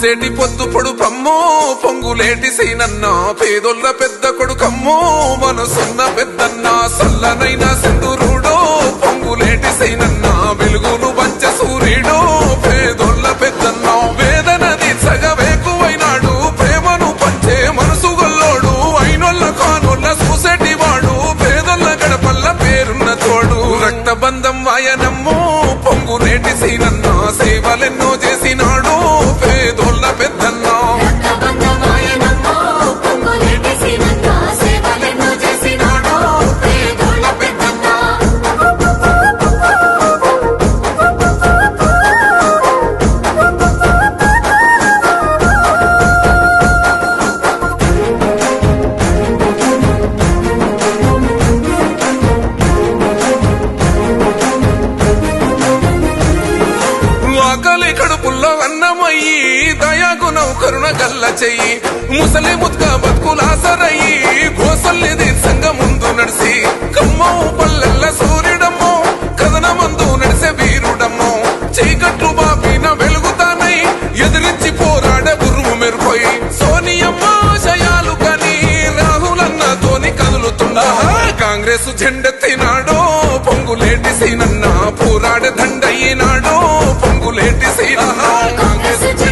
పొడిసేటి పొద్దు పొడు పమ్మో పొంగులేటి సీనన్న పేదొల్ల పెద్ద కొడుకమ్మో మనసున్న పెద్దన్న సల్లనైన సింధురుడో పొంగులేటి సీనన్న వెలుగును పంచ సూర్యుడో పేదొల్ల పెద్దన్న వేదనది సగవేకువైనాడు ప్రేమను పంచే మనసు గొల్లోడు అయినొల్ల కానొల్ల చూసేటి వాడు పేదొల్ల గడపల్ల పేరున్న తోడు. రక్తబంధం వాయనమ్మో పొంగులేటి సీనన్న సేవలెన్నో ఆకలి కడుపుల్లో అన్నమయ్యి దయాగుణం కరుణ గల్ల చెయ్యి ముసలి ముత్క బతుకులాసరయ్యి గోసల్నిది సంగ ముందు నడిసి కమ్మవు పల్లెల్ల సూర్యుడమ్మో కథన మందు నడిసే వీరుడమ్మో చీకట్లు బాపిన వెలుగుతానై ఎదిరించి పోరాడ గురువు మెరుపోయి సోనియమ్మ శయాలు కని రాహులన్నతోని కదులుతున్నా కాంగ్రెస్ జెండెత్తినాడో పొంగులేటిసినన్నా ਡੀਸੀ ਨਾ। ਕਾਂਗਰਸ